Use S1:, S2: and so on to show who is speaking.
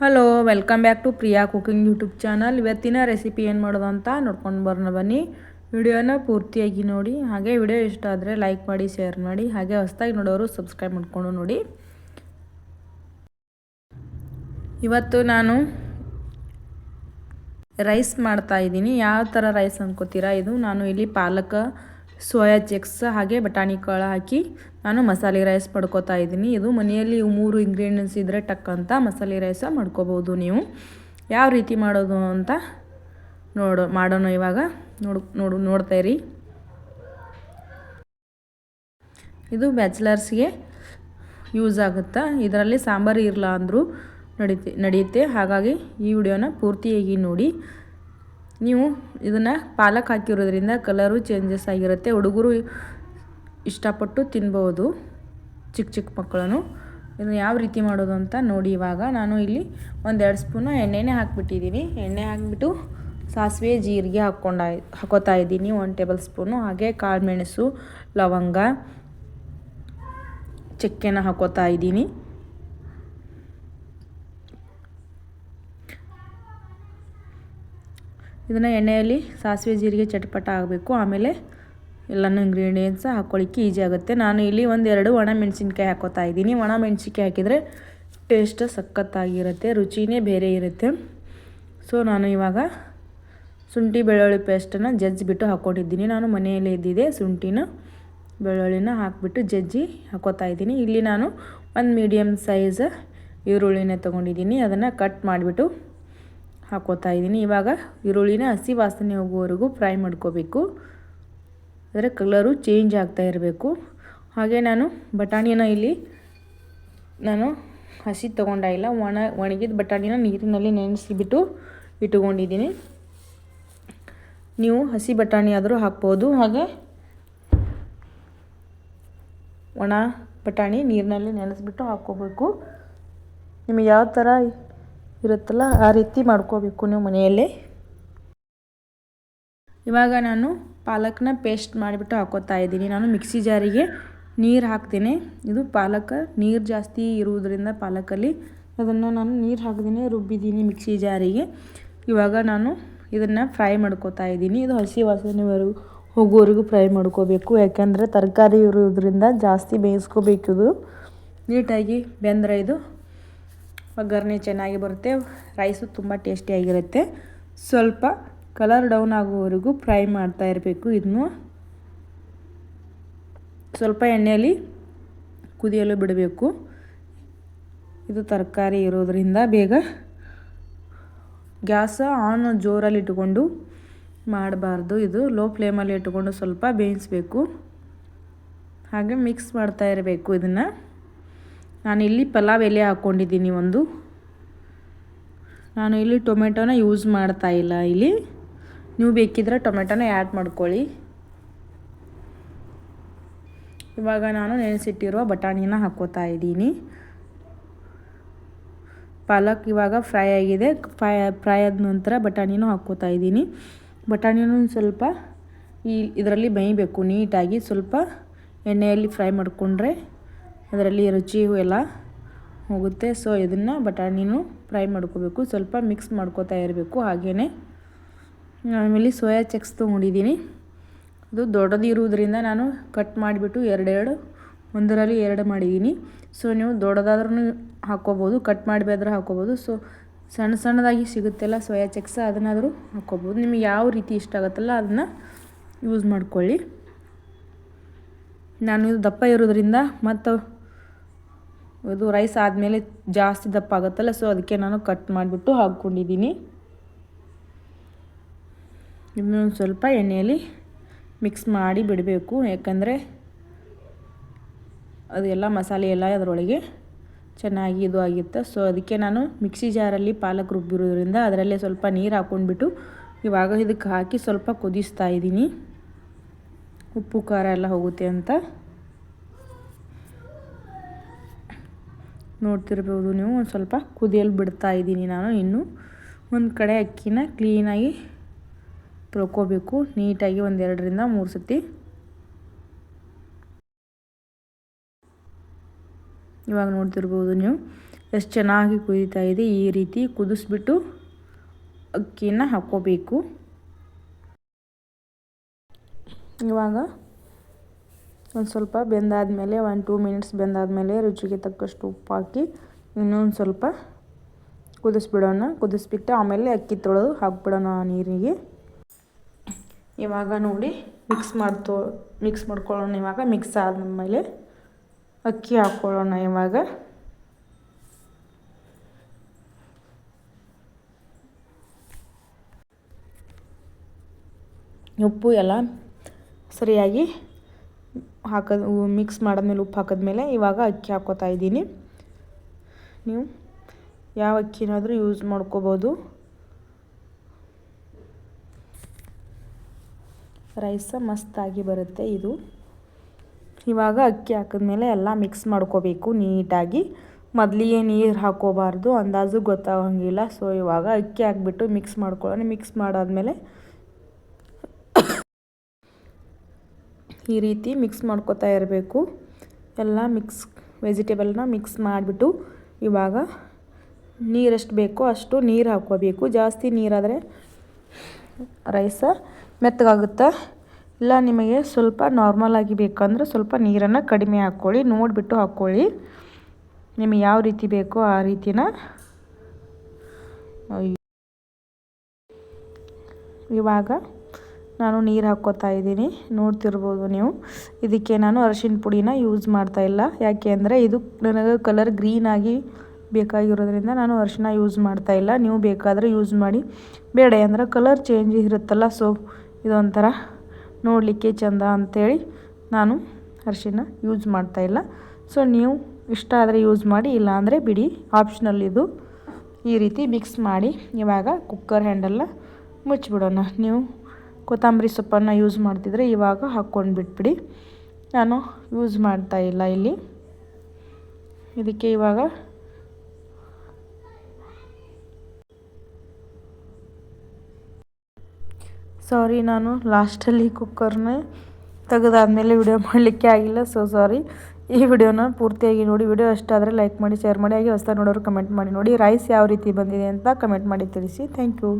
S1: Hello welcome back to Priya cooking YouTube channel ಇವತ್ತಿನ recipe ಏನು ಮಾಡೋದು ಅಂತ ನೋಡ್ಕೊಂಡು ಬರೋಣ ಬನ್ನಿ. ವಿಡಿಯೋನ ಪೂರ್ತಿಯಾಗಿ ನೋಡಿ. ಹಾಗೆ ವಿಡಿಯೋ ಇಷ್ಟ ಆದರೆ ಲೈಕ್ ಮಾಡಿ ಶೇರ್ ಮಾಡಿ. ಹಾಗೆ ಹೊಸದಾಗಿ ನೋಡೋರು ಸಬ್ಸ್ಕ್ರೈಬ್ ಮಾಡ್ಕೊಂಡು ನೋಡಿ. ಇವತ್ತು ನಾನು ರೈಸ್ ಮಾಡ್ತಾ ಇದ್ದೀನಿ. ಯಾವ ಥರ ರೈಸ್ ಅನ್ಕೋತೀರಾ? ಇದು ನಾನು ಇಲ್ಲಿ ಪಾಲಕ ಸೋಯಾ ಚಿಕ್ಸ್ ಹಾಗೆ ಬಟಾಣಿ ಕಾಳು ಹಾಕಿ ನಾನು ಮಸಾಲೆ ರೈಸ್ ಪಡ್ಕೋತಾ ಇದ್ದೀನಿ. ಇದು ಮನೆಯಲ್ಲಿ ಮೂರು ಇಂಗ್ರೀಡಿಯೆಂಟ್ಸ್ ಇದ್ದರೆ ಟಕ್ಕಂತ ಮಸಾಲೆ ರೈಸ ಮಾಡ್ಕೋಬೋದು ನೀವು. ಯಾವ ರೀತಿ ಮಾಡೋದು ಅಂತ ನೋಡೋ, ಮಾಡೋಣ ಇವಾಗ. ನೋಡು ನೋಡು ನೋಡ್ತಾಯಿರಿ ಇದು ಬ್ಯಾಚುಲರ್ಸ್ಗೆ ಯೂಸ್ ಆಗುತ್ತಾ? ಇದರಲ್ಲಿ ಸಾಂಬಾರು ಇರಲ್ಲ ಅಂದರೂ ನಡೀತಿ ನಡೆಯುತ್ತೆ ಹಾಗಾಗಿ ಈ ವಿಡಿಯೋನ ಪೂರ್ತಿಯಾಗಿ ನೋಡಿ. ನೀವು ಇದನ್ನು ಪಾಲಕ್ ಹಾಕಿರೋದ್ರಿಂದ ಕಲರು ಚೇಂಜಸ್ ಆಗಿರುತ್ತೆ. ಹುಡುಗರು ಇಷ್ಟಪಟ್ಟು ತಿನ್ಬೋದು. ಚಿಕ್ಕ ಚಿಕ್ಕ ಮಕ್ಕಳನ್ನು. ಇದನ್ನು ಯಾವ ರೀತಿ ಮಾಡೋದು ಅಂತ ನೋಡಿ ಇವಾಗ. ನಾನು ಇಲ್ಲಿ ಒಂದೆರಡು ಸ್ಪೂನು ಎಣ್ಣೆನೇ ಹಾಕ್ಬಿಟ್ಟಿದ್ದೀನಿ ಎಣ್ಣೆ ಹಾಕ್ಬಿಟ್ಟು ಸಾಸಿವೆ, ಜೀರಿಗೆ ಹಾಕ್ಕೊಂಡ, ಹಾಕೋತಾ ಇದ್ದೀನಿ. ಒಂದು ಟೇಬಲ್ ಸ್ಪೂನು. ಹಾಗೆ ಕಾಳು ಮೆಣಸು, ಲವಂಗ, ಚಕ್ಕೆನ ಹಾಕೋತಾ ಇದ್ದೀನಿ. ಇದನ್ನು ಎಣ್ಣೆಯಲ್ಲಿ ಸಾಸಿವೆ ಜೀರಿಗೆ ಚಟಪಟ ಆಗಬೇಕು ಆಮೇಲೆ ಎಲ್ಲನೂ ಇಂಗ್ರೀಡಿಯೆಂಟ್ಸ್ ಹಾಕ್ಕೊಳ್ಳಿಕ್ಕೆ ಈಸಿ ಆಗುತ್ತೆ. ನಾನು ಇಲ್ಲಿ ಒಂದೆರಡು ಒಣ ಮೆಣಸಿನ್ಕಾಯಿ ಹಾಕೋತಾ ಇದ್ದೀನಿ. ಒಣ ಮೆಣಸಿನ್ಕಾಯಿ ಹಾಕಿದರೆ ಟೇಸ್ಟ್ ಸಖತ್ತಾಗಿರುತ್ತೆ, ರುಚಿನೇ ಬೇರೆ ಇರುತ್ತೆ. ಸೊ ನಾನು ಇವಾಗ ಶುಂಠಿ, ಬೆಳ್ಳುಳ್ಳಿ ಪೇಸ್ಟನ್ನು ಜಜ್ಜಿಬಿಟ್ಟು ಹಾಕ್ಕೊಂಡಿದ್ದೀನಿ ನಾನು ಮನೆಯಲ್ಲೇ ಇದ್ದಿದೆ ಶುಂಠಿನ, ಬೆಳ್ಳುಳ್ಳಿನ ಹಾಕಿಬಿಟ್ಟು ಜಜ್ಜಿ ಹಾಕೋತಾ ಇದ್ದೀನಿ. ಇಲ್ಲಿ ನಾನು ಒಂದು ಮೀಡಿಯಮ್ ಸೈಜ್ ಈರುಳ್ಳಿನ ತೊಗೊಂಡಿದ್ದೀನಿ. ಅದನ್ನು ಕಟ್ ಮಾಡಿಬಿಟ್ಟು ಹಾಕೋತಾ ಇದ್ದೀನಿ. ಇವಾಗ ಈರುಳ್ಳಿನ ಹಸಿ ವಾಸನೆ ಹೋಗುವವರೆಗೂ ಫ್ರೈ ಮಾಡ್ಕೋಬೇಕು. ಅದರ ಕಲರು ಚೇಂಜ್ ಆಗ್ತಾ ಇರಬೇಕು. ಹಾಗೆ ನಾನು ಬಟಾಣಿನ ಇಲ್ಲಿ ನಾನು ಹಸಿ ತೊಗೊಂಡಾಗಿಲ್ಲ ಒಣ ಒಣಗಿದ ಬಟಾಣಿನ ನೀರಿನಲ್ಲಿ ನೆನೆಸಿಬಿಟ್ಟು ಇಟ್ಟುಕೊಂಡಿದ್ದೀನಿ. ನೀವು ಹಸಿ ಬಟಾಣಿ ಆದರೂ ಹಾಕ್ಬೋದು. ಹಾಗೆ ಒಣ ಬಟಾಣಿ ನೀರಿನಲ್ಲಿ ನೆನೆಸಿಬಿಟ್ಟು ಹಾಕ್ಕೋಬೇಕು. ನಿಮಗೆ ಯಾವ ಥರ ಇರುತ್ತಲ್ಲ, ಆ ರೀತಿ ಮಾಡ್ಕೋಬೇಕು ನೀವು ಮನೆಯಲ್ಲೇ. ಇವಾಗ ನಾನು ಪಾಲಕ್ನ ಪೇಸ್ಟ್ ಮಾಡಿಬಿಟ್ಟು ಹಾಕೋತಾ ಇದ್ದೀನಿ. ನಾನು ಮಿಕ್ಸಿ ಜಾರಿಗೆ ನೀರು ಹಾಕ್ತೀನಿ. ಇದು ಪಾಲಕ್, ನೀರು ಜಾಸ್ತಿ ಇರುವುದರಿಂದ ಪಾಲಕಲ್ಲಿ ಅದನ್ನು ನಾನು ನೀರು ಹಾಕ್ದೇ ರುಬ್ಬಿದ್ದೀನಿ ಮಿಕ್ಸಿ ಜಾರಿಗೆ. ಇವಾಗ ನಾನು ಇದನ್ನು ಫ್ರೈ ಮಾಡ್ಕೋತಾ ಇದ್ದೀನಿ. ಇದು ಹಸಿ ವಾಸನೆವರೆಗೂ ಹೋಗೋವರೆಗೂ ಫ್ರೈ ಮಾಡ್ಕೋಬೇಕು. ಯಾಕೆಂದರೆ ತರಕಾರಿ ಇರೋದ್ರಿಂದ ಜಾಸ್ತಿ ಬೇಯಿಸ್ಕೋಬೇಕಿದು ನೀಟಾಗಿ ಬೆಂದರೆ ಇದು ಒಗ್ಗರಣೆ ಚೆನ್ನಾಗಿ ಬರುತ್ತೆ. ರೈಸು ತುಂಬ ಟೇಸ್ಟಿಯಾಗಿರುತ್ತೆ ಸ್ವಲ್ಪ ಕಲರ್ ಡೌನ್ ಆಗುವವರೆಗೂ ಫ್ರೈ ಮಾಡ್ತಾ ಇರಬೇಕು ಇದನ್ನು. ಸ್ವಲ್ಪ ಎಣ್ಣೆಯಲ್ಲಿ ಕುದಿಯಲು ಬಿಡಬೇಕು. ಇದು ತರಕಾರಿ ಇರೋದರಿಂದ ಬೇಗ ಗ್ಯಾಸ ಆನ್ ಜೋರಲ್ಲಿ ಇಟ್ಕೊಂಡು ಮಾಡಬಾರ್ದು. ಇದು ಲೋ ಫ್ಲೇಮಲ್ಲಿ ಇಟ್ಕೊಂಡು ಸ್ವಲ್ಪ ಬೇಯಿಸಬೇಕು. ಹಾಗೆ ಮಿಕ್ಸ್ ಮಾಡ್ತಾ ಇರಬೇಕು ಇದನ್ನು. ನಾನು ಇಲ್ಲಿ ಪಲಾವ್ ಎಲೆ ಹಾಕ್ಕೊಂಡಿದ್ದೀನಿ ಒಂದು. ನಾನು ಇಲ್ಲಿ ಟೊಮೆಟೊನ ಯೂಸ್ ಮಾಡ್ತಾ ಇಲ್ಲ ಇಲ್ಲಿ. ನೀವು ಬೇಕಿದ್ರೆ ಟೊಮೆಟೊನ ಆ್ಯಡ್ ಮಾಡ್ಕೊಳ್ಳಿ. ಇವಾಗ ನಾನು ನೆನೆಸಿಟ್ಟಿರುವ ಬಟಾಣಿನ ಹಾಕೋತಾ ಇದ್ದೀನಿ. ಪಾಲಕ್ ಇವಾಗ ಫ್ರೈ ಆಗಿದೆ. ಫ್ರೈ ಫ್ರೈ ಆದ ನಂತರ ಬಟಾಣಿನೂ ಹಾಕ್ಕೋತಾ ಇದ್ದೀನಿ. ಬಟಾಣಿನೂ ಸ್ವಲ್ಪ ಈ ಇದರಲ್ಲಿ ಬೇಯಬೇಕು. ನೀಟಾಗಿ ಸ್ವಲ್ಪ ಎಣ್ಣೆಯಲ್ಲಿ ಫ್ರೈ ಮಾಡಿಕೊಂಡ್ರೆ ಅದರಲ್ಲಿ ರುಚಿ ಎಲ್ಲ ಹೋಗುತ್ತೆ. ಸೊ ಇದನ್ನು ಬಟಾಣಿನೂ ಫ್ರೈ ಮಾಡ್ಕೋಬೇಕು. ಸ್ವಲ್ಪ ಮಿಕ್ಸ್ ಮಾಡ್ಕೋತಾ ಇರಬೇಕು ಹಾಗೆಯೇ ಆಮೇಲೆ ಸೋಯಾ ಚೆಕ್ಸ್ ತೊಗೊಂಡಿದ್ದೀನಿ. ಅದು ದೊಡ್ಡದಿರುವುದರಿಂದ ನಾನು ಕಟ್ ಮಾಡಿಬಿಟ್ಟು ಎರಡೆರಡು, ಒಂದರಲ್ಲಿ ಎರಡು ಮಾಡಿದ್ದೀನಿ. ಸೊ ನೀವು ದೊಡ್ಡದಾದ್ರೂ ಹಾಕ್ಕೋಬೋದು ಕಟ್ ಮಾಡಬೇಕಾದ್ರೂ ಹಾಕ್ಕೋಬೋದು. ಸೊ ಸಣ್ಣ ಸಣ್ಣದಾಗಿ ಸಿಗುತ್ತಲ್ಲ ಸೋಯಾ ಚೆಕ್ಸ್ ಅದನ್ನಾದರೂ ಹಾಕ್ಕೋಬೋದು. ನಿಮಗೆ ಯಾವ ರೀತಿ ಇಷ್ಟ ಆಗುತ್ತಲ್ಲ ಅದನ್ನು ಯೂಸ್ ಮಾಡ್ಕೊಳ್ಳಿ. ನಾನು ಇದು ದಪ್ಪ ಇರೋದ್ರಿಂದ ಮತ್ತು ಇದು ರೈಸ್ ಆದಮೇಲೆ ಜಾಸ್ತಿ ದಪ್ಪ ಆಗುತ್ತಲ್ಲ ಸೊ ಅದಕ್ಕೆ ನಾನು ಕಟ್ ಮಾಡಿಬಿಟ್ಟು ಹಾಕ್ಕೊಂಡಿದ್ದೀನಿ. ಇನ್ನೊಂದು ಸ್ವಲ್ಪ ಎಣ್ಣೆಯಲ್ಲಿ ಮಿಕ್ಸ್ ಮಾಡಿ ಬಿಡಬೇಕು, ಯಾಕಂದರೆ ಅದೆಲ್ಲ ಮಸಾಲೆ ಎಲ್ಲ ಅದರೊಳಗೆ ಚೆನ್ನಾಗಿ ಇದು ಆಗಿತ್ತು. ಸೊ ಅದಕ್ಕೆ ನಾನು ಮಿಕ್ಸಿ ಜಾರಲ್ಲಿ ಪಾಲಕ್ ರುಬ್ಬಿರೋದ್ರಿಂದ ಅದರಲ್ಲೇ ಸ್ವಲ್ಪ ನೀರು ಹಾಕ್ಕೊಂಡ್ಬಿಟ್ಟು ಇವಾಗ ಇದಕ್ಕೆ ಹಾಕಿ ಸ್ವಲ್ಪ ಕುದಿಸ್ತಾ ಇದ್ದೀನಿ. ಉಪ್ಪು ಖಾರ ಎಲ್ಲ ಹೋಗುತ್ತೆ ಅಂತ. ನೋಡ್ತಿರ್ಬೋದು ನೀವು. ಒಂದು ಸ್ವಲ್ಪ ಕುದಿಯಲು ಬಿಡ್ತಾ ಇದ್ದೀನಿ ನಾನು ಇನ್ನು. ಒಂದು ಕಡೆ ಅಕ್ಕಿನ ಕ್ಲೀನಾಗಿ ತೊಳ್ಕೋಬೇಕು. ನೀಟಾಗಿ ಒಂದು ಎರಡರಿಂದ ಮೂರು ಸತಿ. ಇವಾಗ ನೋಡ್ತಿರ್ಬೋದು ನೀವು ಎಷ್ಟು ಚೆನ್ನಾಗಿ ಕುದೀತಾ ಇದೆ. ಈ ರೀತಿ ಕುದಿಸ್ಬಿಟ್ಟು ಅಕ್ಕಿನ ಹಾಕ್ಕೋಬೇಕು. ಇವಾಗ ಒಂದು ಸ್ವಲ್ಪ ಬೆಂದಾದಮೇಲೆ ಒಂದು ಟೂ ಮಿನಿಟ್ಸ್ ಬೆಂದಾದಮೇಲೆ ರುಚಿಗೆ ತಕ್ಕಷ್ಟು ಉಪ್ಪು ಹಾಕಿ ಇನ್ನೊಂದು ಸ್ವಲ್ಪ ಕುದಿಸ್ಬಿಡೋಣ. ಕುದಿಸ್ಬಿಟ್ಟು ಆಮೇಲೆ ಅಕ್ಕಿ ತೊಳೆದು ಹಾಕ್ಬಿಡೋಣ ನೀರಿಗೆ. ಇವಾಗ ನೋಡಿ ಮಿಕ್ಸ್ ಮಾಡ್ತೋ ಮಿಕ್ಸ್ ಮಾಡ್ಕೊಳ್ಳೋಣ ಇವಾಗ. ಮಿಕ್ಸ್ ಆದಮೇಲೆ ಅಕ್ಕಿ ಹಾಕ್ಕೊಳ್ಳೋಣ ಇವಾಗ. ಉಪ್ಪು ಎಲ್ಲ ಸರಿಯಾಗಿ ಹಾಕೋದು ಮಿಕ್ಸ್ ಮಾಡಿದ್ಮೇಲೆ ಉಪ್ಪು ಹಾಕಿದ್ಮೇಲೆ ಇವಾಗ ಅಕ್ಕಿ ಹಾಕೋತಾ ಇದ್ದೀನಿ. ನೀವು ಯಾವ ಅಕ್ಕಿನಾದರೂ ಯೂಸ್ ಮಾಡ್ಕೋಬೋದು. ರೈಸ ಮಸ್ತಾಗಿ ಬರುತ್ತೆ ಇದು. ಇವಾಗ ಅಕ್ಕಿ ಹಾಕಿದ್ಮೇಲೆ ಎಲ್ಲ ಮಿಕ್ಸ್ ಮಾಡ್ಕೋಬೇಕು ನೀಟಾಗಿ. ಮೊದಲಿಗೆ ನೀರು ಹಾಕೋಬಾರ್ದು, ಅಂದಾಜು ಗೊತ್ತಾಗಂಗಿಲ್ಲ. ಸೊ ಇವಾಗ ಅಕ್ಕಿ ಹಾಕ್ಬಿಟ್ಟು ಮಿಕ್ಸ್ ಮಾಡ್ಕೊಳ್ಳೋಣ. ಮಿಕ್ಸ್ ಮಾಡಾದ್ಮೇಲೆ ಈ ರೀತಿ ಮಿಕ್ಸ್ ಮಾಡ್ಕೋತಾ ಇರಬೇಕು. ಎಲ್ಲ ಮಿಕ್ಸ್ ವೆಜಿಟೇಬಲ್ನ ಮಿಕ್ಸ್ ಮಾಡಿಬಿಟ್ಟು ಇವಾಗ ನೀರೆಷ್ಟು ಬೇಕೋ ಅಷ್ಟು ನೀರು ಹಾಕ್ಕೋಬೇಕು. ಜಾಸ್ತಿ ನೀರಾದರೆ ರೈಸ ಮೆತ್ತಗಾಗುತ್ತೆ? ಇಲ್ಲ, ನಿಮಗೆ ಸ್ವಲ್ಪ ನಾರ್ಮಲಾಗಿ ಬೇಕಂದ್ರೆ ಸ್ವಲ್ಪ ನೀರನ್ನು ಕಡಿಮೆ ಹಾಕ್ಕೊಳ್ಳಿ. ನೋಡಿಬಿಟ್ಟು ಹಾಕ್ಕೊಳ್ಳಿ. ನಿಮಗೆ ಯಾವ ರೀತಿ ಬೇಕೋ ಆ ರೀತಿನ. ಇವಾಗ ನಾನು ನೀರು ಹಾಕ್ಕೋತಾ ಇದ್ದೀನಿ. ನೋಡ್ತಿರ್ಬೋದು ನೀವು. ಇದಕ್ಕೆ ನಾನು ಅರಿಶಿನ ಪುಡಿನ ಯೂಸ್ ಮಾಡ್ತಾ ಇಲ್ಲ. ಯಾಕೆ ಅಂದರೆ ಇದು ನನಗೆ ಕಲರ್ ಗ್ರೀನಾಗಿ ಬೇಕಾಗಿರೋದ್ರಿಂದ ನಾನು ಅರಿಶಿನ ಯೂಸ್ ಮಾಡ್ತಾ ಇಲ್ಲ. ನೀವು ಬೇಕಾದರೆ ಯೂಸ್ ಮಾಡಿ. ಬೇಡ ಅಂದರೆ ಕಲರ್ ಚೇಂಜ್ ಇರುತ್ತಲ್ಲ ಸೊ ಇದೊಂಥರ ನೋಡಲಿಕ್ಕೆ ಚೆಂದ ಅಂಥೇಳಿ ನಾನು ಅರಿಶಿನ ಯೂಸ್ ಮಾಡ್ತಾ ಇಲ್ಲ. ಸೊ ನೀವು ಇಷ್ಟ ಆದರೆ ಯೂಸ್ ಮಾಡಿ ಇಲ್ಲಾಂದರೆ ಬಿಡಿ. ಆಪ್ಷನಲ್ ಇದು. ಈ ರೀತಿ ಮಿಕ್ಸ್ ಮಾಡಿ. ಇವಾಗ ಕುಕ್ಕರ್ ಹ್ಯಾಂಡಲ್ನ ಮುಚ್ಚಿಬಿಡೋಣ. ನೀವು ಕೊತ್ತಂಬರಿ ಸೊಪ್ಪನ್ನು ಯೂಸ್ ಮಾಡ್ತಿದ್ರೆ ಇವಾಗ ಹಾಕ್ಕೊಂಡು ಬಿಟ್ಬಿಡಿ. ನಾನು ಯೂಸ್ ಮಾಡ್ತಾ ಇಲ್ಲ ಇಲ್ಲಿ. ಇದಕ್ಕೆ ಇವಾಗ ಸಾರಿ ನಾನು ಲಾಸ್ಟಲ್ಲಿ ಕುಕ್ಕರ್ನ ತೆಗೆದಾದ್ಮೇಲೆ ವಿಡಿಯೋ ಮಾಡಲಿಕ್ಕೆ ಆಗಿಲ್ಲ ಸೊ ಸಾರಿ ಈ ವಿಡಿಯೋನ ಪೂರ್ತಿಯಾಗಿ ನೋಡಿ ವಿಡಿಯೋ ಇಷ್ಟ ಆದರೆ ಲೈಕ್ ಮಾಡಿ ಶೇರ್ ಮಾಡಿ, ಹಾಗೆ ಹೊಸ ನೋಡೋರು ಕಮೆಂಟ್ ಮಾಡಿ ನೋಡಿ ರೈಸ್ ಯಾವ ರೀತಿ ಬಂದಿದೆ ಅಂತ ಕಮೆಂಟ್ ಮಾಡಿ ತಿಳಿಸಿ. Thank you